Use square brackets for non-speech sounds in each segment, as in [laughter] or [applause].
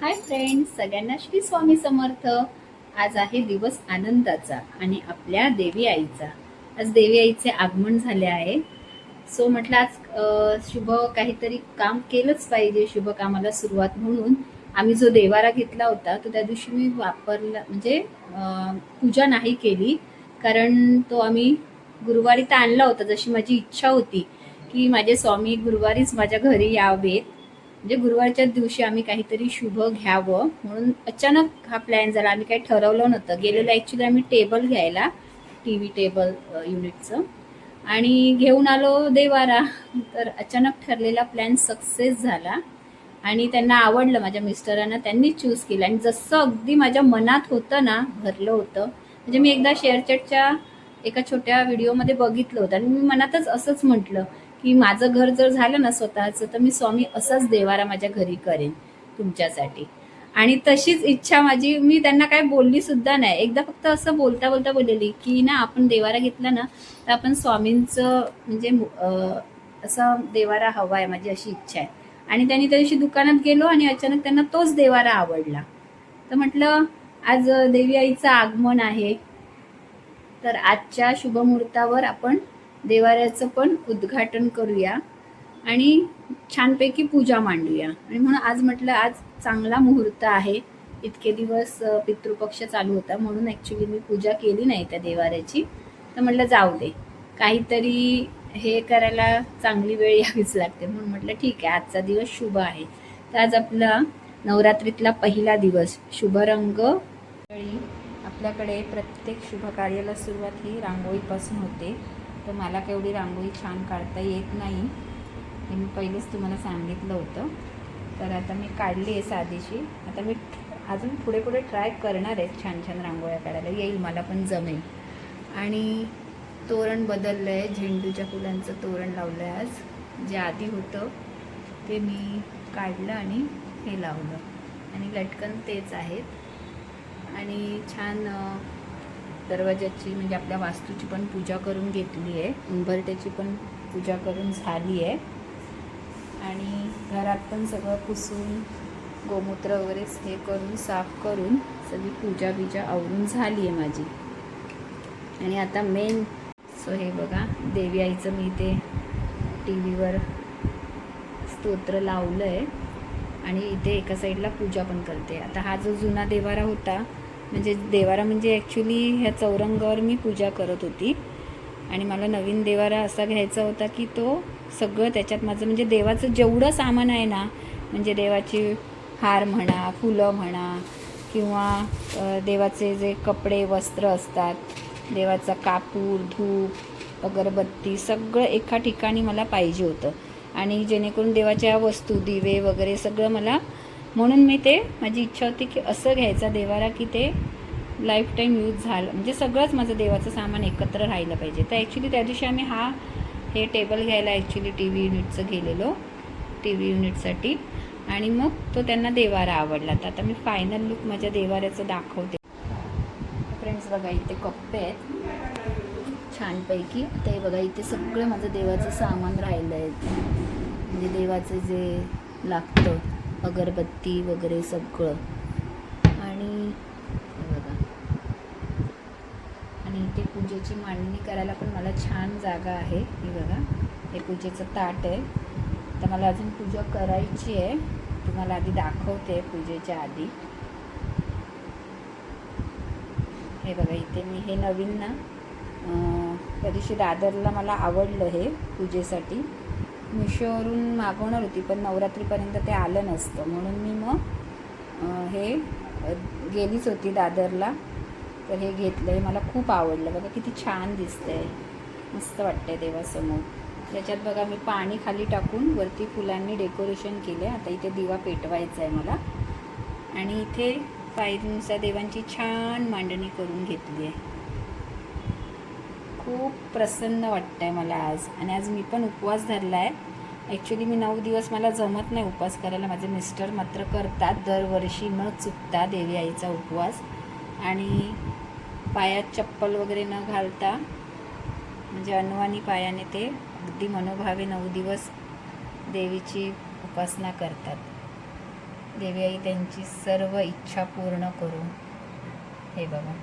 Hi friends सगळ्यांना श्री स्वामी समर्थ. आज आहे दिवस आनंदाचा आणि आपल्या देवी आईचा. आज देवी आईचे आगमन झाले आहे. सो म्हटलं आज शुभ काहीतरी काम केलंच पाहिजे शुभ कामाला सुरुवात म्हणून. आम्ही जो देवारा घेतला होता तो त्या दिवशी मी वापरला म्हणजे पूजा नाही केली. कारण तो आम्ही गुरुवारी तर आणला होता जशी माझी इच्छा होती की माझे स्वामी गुरुवारीच माझ्या घरी यावेत. म्हणजे गुरुवारच्या दिवशी आम्ही काहीतरी शुभ घ्यावं म्हणून अचानक हा प्लॅन झाला. आम्ही काही ठरवलं नव्हतं. गेलेलं ॲक्च्युली आम्ही टेबल घ्यायला टी व्ही टेबल युनिटचं आणि घेऊन आलो देवारा. तर अचानक ठरलेला प्लॅन सक्सेस झाला. आणि त्यांना आवडलं. माझ्या मिस्टरांना त्यांनी चूज केलं. आणि जसं अगदी माझ्या मनात होतं ना भरलं होतं. म्हणजे मी एकदा शेअरचॅटच्या एका छोट्या व्हिडिओमध्ये बघितलं होतं. आणि मी मनातच असंच म्हटलं की माझं घर जर झालं ना स्वतःचं तर मी स्वामी असाच देवारा माझ्या घरी करेन तुमच्यासाठी. आणि तशीच इच्छा माझी मी त्यांना काय बोलली सुद्धा नाही. एकदा फक्त असं बोलता बोलता बोललेली की ना आपण देवारा घेतला ना तर आपण स्वामींचं म्हणजे असं असा देवारा हवा आहे माझी अशी इच्छा आहे. आणि त्यांनी त्या दिवशी दुकानात गेलो आणि अचानक त्यांना तोच देवारा आवडला. तर म्हटलं आज देवी आईचं आगमन आहे. तर आजच्या शुभमुहूर्तावर आपण देवाऱ्याचं पण उद्घाटन करूया आणि छानपैकी पूजा मांडूया. आणि म्हणून आज म्हटलं आज चांगला मुहूर्त आहे. इतके दिवस पितृपक्ष चालू होता. म्हणून ॲक्च्युली मी पूजा केली नाही त्या देवाऱ्याची. तर म्हटलं जाऊ दे. काहीतरी हे करायला चांगली वेळ यावीच लागते. म्हणून म्हटलं ठीक आहे. आजचा दिवस शुभ आहे. तर आज आपला नवरात्रीतला पहिला दिवस. शुभ रंग आपल्याकडे प्रत्येक शुभ कार्याला सुरुवात ही रांगोळीपासून होते. तर मला केवढी रांगोळी छान काढता येत नाही. हे मी पहिलेच तुम्हाला सांगितलं होतं. तर आता मी काढली आहे साधीशी. आता मी अजून पुढे पुढे ट्राय करणार आहे छान छान रांगोळ्या काढायला. येईल मला पण जमेल. आणि तोरण बदललं आहे झेंडूच्या फुलांचं तोरण लावलं आहे आज. जे आधी होतं ते मी काढलं आणि हे लावलं. आणि लटकन तेच आहेत. आणि छान दरवाजाची म्हणजे आपल्या वास्तूची पण पूजा करून घेतली आहे. उंबरट्याची पण पूजा करून झाली आहे. आणि घरात पण सगळं पुसून गोमूत्र वगैरे हे करून साफ करून सगळी पूजा बिजा आवरून झाली आहे माझी. आणि आता मेन सो हे बघा देवी आईचं मी ते टी व्हीवर स्तोत्र लावलं आहे आणि इथे एका साईडला पूजा पण करते. आता हा जो जुना देवारा होता म्हणजे देवारा म्हणजे ॲक्च्युली ह्या चौरंगावर मी पूजा करत होती. आणि मला नवीन देवारा असा घ्यायचा होता की तो सगळं त्याच्यात माझं म्हणजे देवाचं जेवढं सामान आहे ना म्हणजे देवाची हार म्हणा फुलं म्हणा किंवा देवाचे जे कपडे वस्त्र असतात देवाचा कापूर धूप अगरबत्ती सगळं एका ठिकाणी मला पाहिजे होतं. आणि जेणेकरून देवाच्या वस्तू दिवे वगैरे सगळं मला म्हणून मी ते माझी इच्छा होती की असं घ्यायचा देवारा की ते लाईफ टाईम यूज झालं. म्हणजे सगळंच माझं देवाचं सामान एकत्र राहिलं पाहिजे. तर ॲक्च्युली त्या दिवशी आम्ही हा हे टेबल घ्यायला ॲक्च्युली टी व्ही युनिटचं गेलेलो. टी व्ही युनिटसाठी आणि मग तो त्यांना देवारा आवडला. तर आता मी फायनल लुक माझ्या देवाऱ्याचं दाखवते. फ्रेंड्स बघा इथे कप्पे आहेत. छानपैकी. आता हे बघा इथे सगळं माझं देवाचं सामान राहिलं आहे म्हणजे देवाचं जे लागतं. अगरबत्ती वगैरे सगळं. आणि हे बघा. आणि इथे पूजेची मांडणी करायला पण मला छान जागा आहे. ही बघा. हे पूजेचं ताट आहे. तर मला अजून पूजा करायची आहे. तुम्हाला आधी दाखवते पूजेच्या आधी. हे बघा इथे मी हे नवीन ना त्या दिवशी दादरला मला आवडलं हे पूजेसाठी. मिशोवरून मागवणार होती पण नवरात्रीपर्यंत ते आलं नसतं. म्हणून मी मग हे गेलीच होती दादरला. तर हे घेतलं हे मला खूप आवडलं. बघा किती छान दिसतंय. मस्त वाटतंय देवासमोर. त्याच्यात बघा मी पाणी खाली टाकून वरती फुलांनी डेकोरेशन केलं आहे आता इथे दिवा पेटवायचा आहे मला. आणि इथे पायरीनुसार देवांची छान मांडणी करून घेतली आहे खूप प्रसन्न वाटतं आहे मला आज. आणि आज मी पण उपवास धरला आहे ॲक्च्युली मी नऊ दिवस मला जमत नाही उपवास करायला. माझे मिस्टर मात्र करतात. दरवर्षी न चुकता देवी आईचा उपवास. आणि पायात चप्पल वगैरे न घालता म्हणजे अनुवानी पायाने ते अगदी मनोभावे नऊ दिवस देवीची उपासना करतात. देवी आई त्यांची सर्व इच्छा पूर्ण करू हे बघा.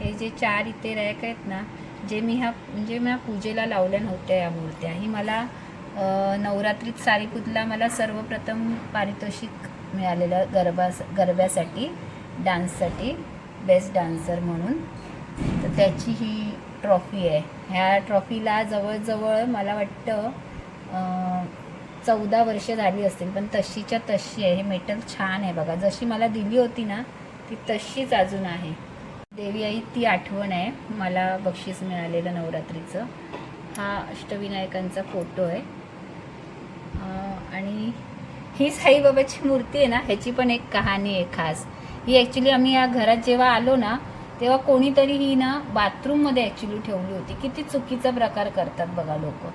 हे जे चार इथे रॅक आहेत ना जे मी ह्या म्हणजे मी पूजेला लावल्या नव्हत्या या मूर्त्या. ही मला नवरात्रीत सारीपुतला मला सर्वप्रथम पारितोषिक मिळालेलं गरबा गरब्यासाठी डान्ससाठी बेस्ट डान्सर म्हणून. तर त्याची ही ट्रॉफी आहे. ह्या ट्रॉफीला जवळजवळ मला वाटतं चौदा वर्ष झाली असतील पण तशीच्या तशी आहे. हे मेटल छान आहे बघा. जशी मला दिली होती ना ती तशीच अजून आहे. देवी आई ती आठवण आहे. मला बक्षीस मिळालेलं नवरात्रीचं. हा अष्टविनायकांचा फोटो आहे. आणि ही साईबाबाची मूर्ती आहे ना ह्याची पण एक कहाणी आहे खास. ही ॲक्च्युली आम्ही या घरात जेव्हा आलो ना तेव्हा कोणीतरी ही ना बाथरूममध्ये ॲक्च्युली ठेवली होती. किती चुकीचा प्रकार करतात बघा लोक.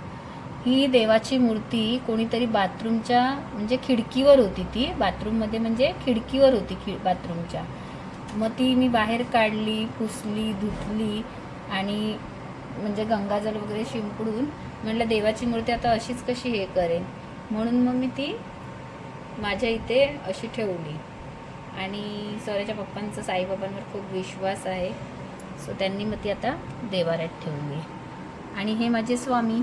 ही देवाची मूर्ती कोणीतरी बाथरूमच्या म्हणजे खिडकीवर होती ती. बाथरूममध्ये म्हणजे खिडकीवर होती खि बाथरूमच्या मग ती मी बाहेर काढली पुसली धुतली आणि म्हणजे गंगाजल वगैरे शिंपडून म्हटलं देवाची मूर्ती आता अशीच कशी हे करेन? म्हणून मग मी ती माझ्या इथे अशी ठेवली. आणि सौऱ्याच्या पप्पांचा साईबाबांवर खूप विश्वास आहे. सो त्यांनी मग ती आता देवाऱ्यात ठेवली. आणि हे माझे स्वामी.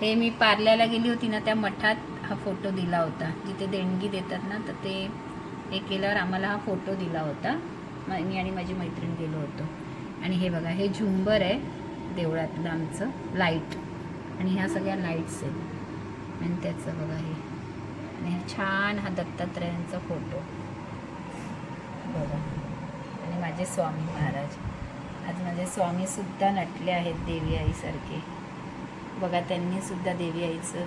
हे मी पार्ल्याला गेली होती ना त्या मठात हा फोटो दिला होता. जिथे देणगी देतात ना तर ते हे केल्यावर आम्हाला हा फोटो दिला होता. मी आणि माझी मैत्रीण गेलो होतो. आणि हे बघा हे झुंबर आहे देवळातलं आमचं लाइट आणि ह्या सगळ्या लाईट्स आहेत. आणि त्याचं बघा हे. आणि हा छान हा दत्तात्रयांचा फोटो. बघा. आणि माझे स्वामी महाराज. आज माझे स्वामीसुद्धा नटले आहेत देवी आईसारखे. बघा त्यांनीसुद्धा देवी आईचं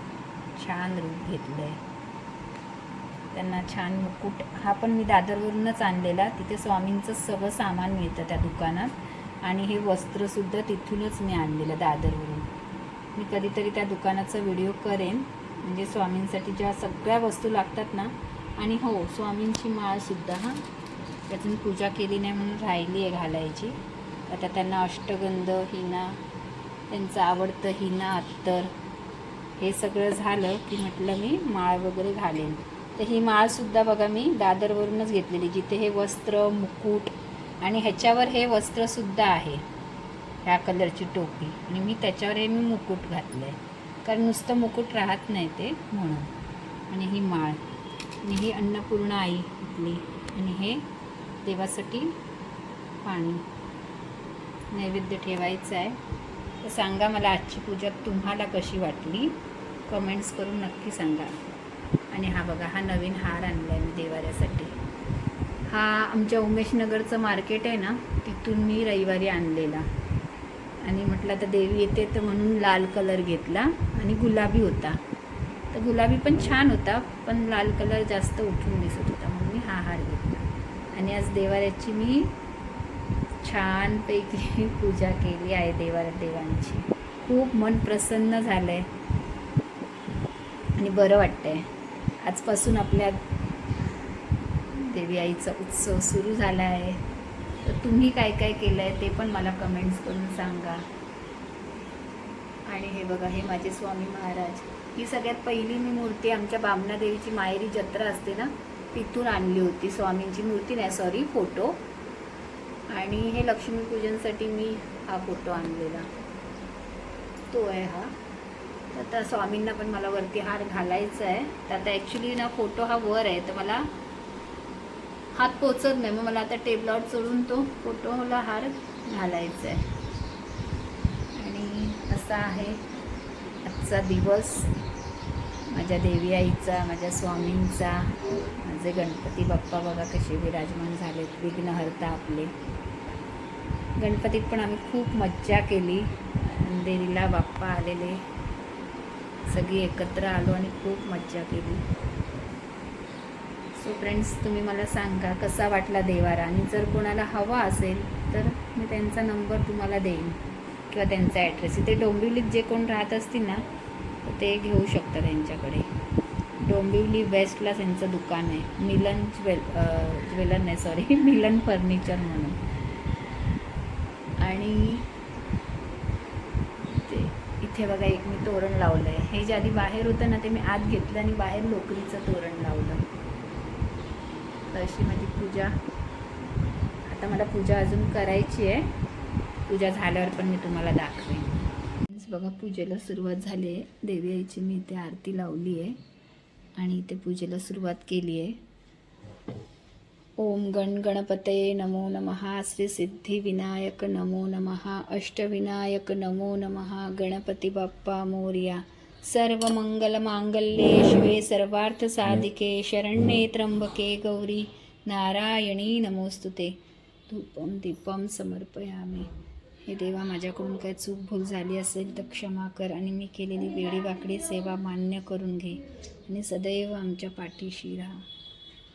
छान रूप घेतलं आहे त्यांना छान मुकुट. हा पण मी दादरवरूनच आणलेला. तिथे स्वामींचं सगळं सामान मिळतं त्या दुकानात. आणि हे वस्त्रसुद्धा तिथूनच मी आणलेलं दादरवरून. मी कधीतरी त्या दुकानाचा व्हिडिओ करेन. म्हणजे स्वामींसाठी ज्या सगळ्या वस्तू लागतात ना. आणि हो स्वामींची माळसुद्धा हां. त्याची मी पूजा केली नाही म्हणून राहिली आहे घालायची. आता त्यांना अष्टगंध हिना त्यांचं आवडतं हिना अत्तर हे सगळं झालं की म्हटलं मी माळ वगैरे घालेन. तर ही माळसुद्धा बघा मी दादरवरूनच घेतलेली जिथे हे वस्त्र मुकुट आणि ह्याच्यावर हे वस्त्रसुद्धा आहे ह्या कलरची टोपी. आणि मी त्याच्यावर हे मी मुकुट घातलं आहे कारण नुसतं मुकुट राहत नाही ते म्हणून. आणि ही माळ. आणि ही अन्नपूर्ण आई आपली आणि हे देवासाठी पाणी. नैवेद्य ठेवायचं आहे. तर सांगा मला आजची पूजा तुम्हाला कशी वाटली? कमेंट्स करून नक्की सांगा. आणि हा बघा हा नवीन हार आणला आहे मी देवाऱ्यासाठी. हा आमच्या उमेशनगरचं मार्केट आहे ना तिथून मी रविवारी आणलेला. आणि म्हटलं आता देवी येते तर म्हणून लाल कलर घेतला आणि गुलाबी होता. तर गुलाबी पण छान होता पण लाल कलर जास्त उठून दिसत होता म्हणून मी हा हार घेतला. आणि आज देवाऱ्याची मी छानपैकी [laughs] पूजा केली आहे देवाऱ्या देवांची. खूप मन प्रसन्न झालं आहे आणि बरं वाटतं आहे आजपासून आपल्या देवी आईचा उत्सव सुरू झाला आहे तर तुम्ही काय काय केलं आहे ते पण मला कमेंट्स करून सांगा. आणि हे बघा हे माझे स्वामी महाराज. ही सगळ्यात पहिली मी मूर्ती आमच्या बामना देवीची माहेरी जत्रा असते ना तिथून आणली होती. स्वामींची मूर्ती नाही सॉरी फोटो आणि हे लक्ष्मीपूजनसाठी मी हा फोटो आणलेला. तो आहे हा. तर आता स्वामींना पण मला वरती हार घालायचा आहे. तर आता ॲक्च्युली ना फोटो हा वर आहे तर मला हात पोचत नाही. मग मला आता टेबलावर चढून तो फोटोला हार घालायचा आहे. आणि असा आहे आजचा दिवस. माझ्या देवी आईचा माझ्या स्वामींचा माझे गणपती बाप्पा बघा कसे विराजमान झालेत विघ्नहर्ता आपले. गणपतीत पण आम्ही खूप मज्जा केली. अंधेरीला बाप्पा आलेले. सगळी एकत्र आलो आणि खूप मज्जा केली. सो फ्रेंड्स तुम्ही मला सांगा कसा वाटला देवारा? आणि जर कोणाला हवा असेल तर मी त्यांचा नंबर तुम्हाला देईन. किंवा त्यांचा ॲड्रेस इथे डोंबिवलीत जे कोण राहत असतील ना ते घेऊ शकता त्यांच्याकडे. डोंबिवली वेस्टला त्यांचं दुकान आहे. मिलन ज्वेल ज्वेलर नाही सॉरी [laughs] मिलन फर्निचर म्हणून. आणि इथे बघा एक मी तोरण लावलं आहे हे जे आधी बाहेर होतं ना ते मी आत घेतलं आणि बाहेर लोकरीचं तोरण लावलं. तर अशी माझी पूजा. आता मला पूजा अजून करायची आहे. पूजा झाल्यावर पण मी तुम्हाला दाखवेन. बघा पूजेला सुरुवात झाली आहे. देवी आईची मी इथे आरती लावली आहे. आणि इथे पूजेला सुरुवात केली आहे. ओम गण गणपते नमो नमः श्री सिद्धिविनायक नमो नमः अष्टविनायक नमो नमः गणपती बाप्पा मोर्या। सर्व मंगल मांगल्ये शिवे सर्वार्थ साधिके शरण्ये त्र्यंबके गौरी नारायणी नमोस्तुते। धूपम दीपम समर्पयामी। हे देवा माझ्याकडून काय चूक भूल झाली असेल तर क्षमा कर आणि मी केलेली वेडीवाकडी सेवा मान्य करून घे आणि सदैव आमच्या पाठीशी राहा.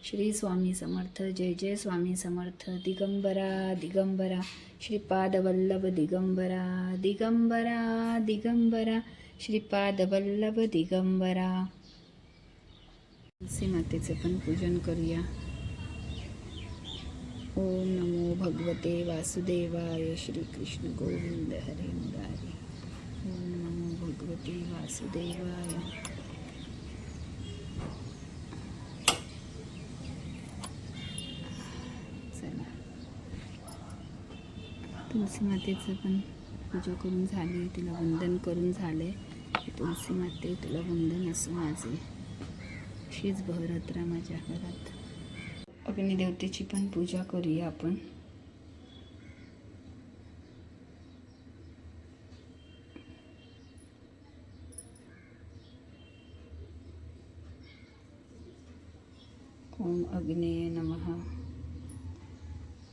श्री स्वामी समर्थ जय जय स्वामी समर्थ दिगंबरा दिगंबरा श्रीपाद वल्लभ दिगंबरा दिगंबरा दिगंबरा श्रीपाद वल्लभ दिगंबरा. तुलसी मातेचे पण पूजन करूया. ओम नमो भगवते वासुदेवाय श्रीकृष्ण गोविंद हरे मुरारी ओम नमो भगवते वासुदेवाय. तुलसी मातेचं पण पूजा करून झाली तिला वंदन करून झाले. तुलसी माते तुला वंदन असं माझे. शीच बहरत राहा माझ्या घरात. अग्निदेवतेची पण पूजा करूया आपण. ओम अग्नेय नमः.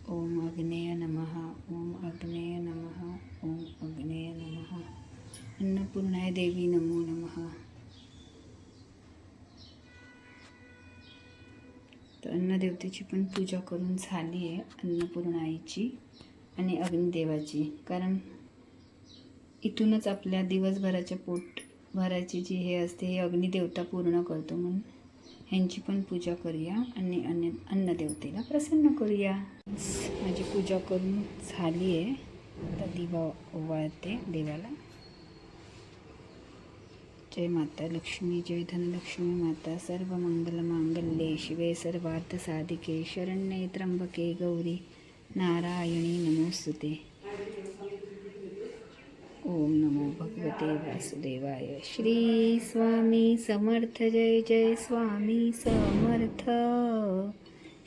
ओम अग्नेय नमः ओम अग्नेय नमः ओम अग्नेय नमः। अन्नपूर्णाय देवी नमो नमः। तर अन्नदेवतेची पण पूजा करून झाली आहे अन्नपूर्णाईची आणि अग्निदेवाची. कारण इथूनच आपल्या दिवसभराच्या पोट भराची जी हे असते हे अग्निदेवता पूर्ण करतो म्हणून. ह्यांची पण पूजा करूया आणि अन्न अन्नदेवतेला प्रसन्न करूया. माझी पूजा करून झाली आहे. आता दिवा ओवाळते देवाला. जय माता लक्ष्मी जय धनलक्ष्मी माता सर्व मंगल मांगल्ये शिवे सर्वार्थ साधिके शरण्ये त्र्यंबके गौरी नारायणी नमोस्तुते. ओम नमो भगवते वासुदेवाय। श्री स्वामी समर्थ जय जय स्वामी समर्थ।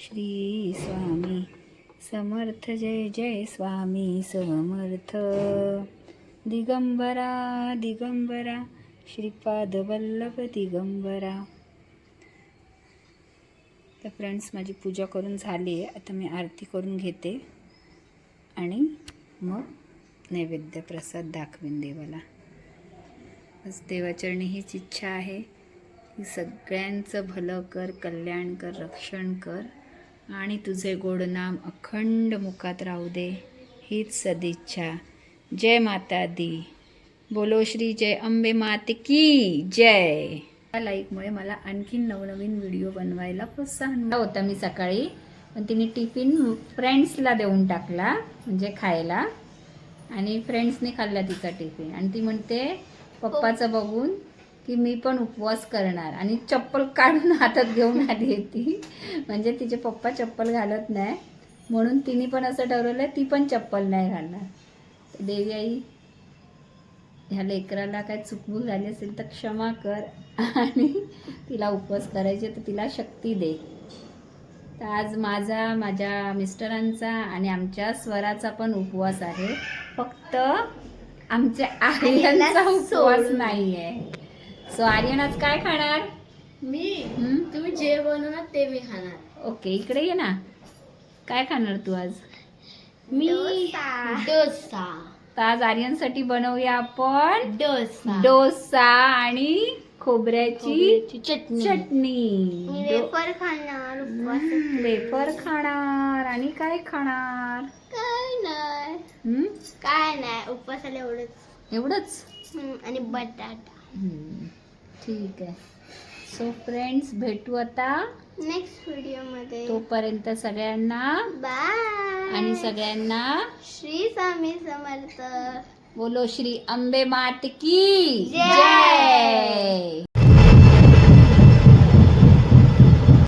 श्री स्वामी समर्थ जय जय स्वामी समर्थ। दिगंबरा दिगंबरा श्रीपाद वल्लभ दिगंबरा। तर फ्रेंड्स माझी पूजा करून झाली आहे. आता मी आरती करून घेते आणि मग नैवेद्य प्रसाद दाखवीन देवाला. बस देवाचरणी हीच इच्छा आहे. की सगळ्यांचं भलं कर कल्याण कर रक्षण कर. आणि तुझे गोड नाम अखंड मुखात राहू दे. हीच सदिच्छा. जय माता दी. बोलो श्री जय अंबे माते की जय. या लाईकमुळे मला आणखीन नवनवीन व्हिडिओ बनवायला प्रोत्साहन होता मी सकाळी. पण तिने टिफिन फ्रेंड्सला देऊन टाकला म्हणजे खायला. आणि फ्रेंड्सने खाल्ला तिचा टिफिन आणि ती म्हणते पप्पाचं बघून की मी पण उपवास करणार. आणि चप्पल काढून हातात घेऊन आली ती. म्हणजे तिचे पप्पा चप्पल घालत नाही. म्हणून तिने पण असं ठरवलं ती पण चप्पल नाही घालणार. देवी आई ह्या लेकराला काय चुकभूल झाली असेल तर क्षमा कर. आणि तिला उपवास करायचे तर तिला शक्ती दे. तर आज माझा माझ्या मिस्टरांचा आणि आमच्या स्वराचा पण उपवास आहे. फक्त आमच्या आर्यनचा उपवास नाही आहे सो आर्यन आज काय खाणार? मी? तुम्ही जे बनवणार ते मी खाणार. ओके इकडे ये ना. काय खाणार तू आज? मी डोसा. तर आज आर्यनसाठी बनवूया आपण डोसा. डोसा आणि खोबऱ्याची चटणी. वेफर खाणार वेफर खाणार. आणि काय खाणार? काय नाही? काय नाही उपवासाला एवढंच. एवढंच? हम्म, आणि बटाटा. ठीक आहे. सो फ्रेंड्स भेटू आता नेक्स्ट व्हिडिओमध्ये. तोपर्यंत सगळ्यांना बाय आणि सगळ्यांना श्री स्वामी समर्थ. बोलो श्री अंबे मात की जय. जय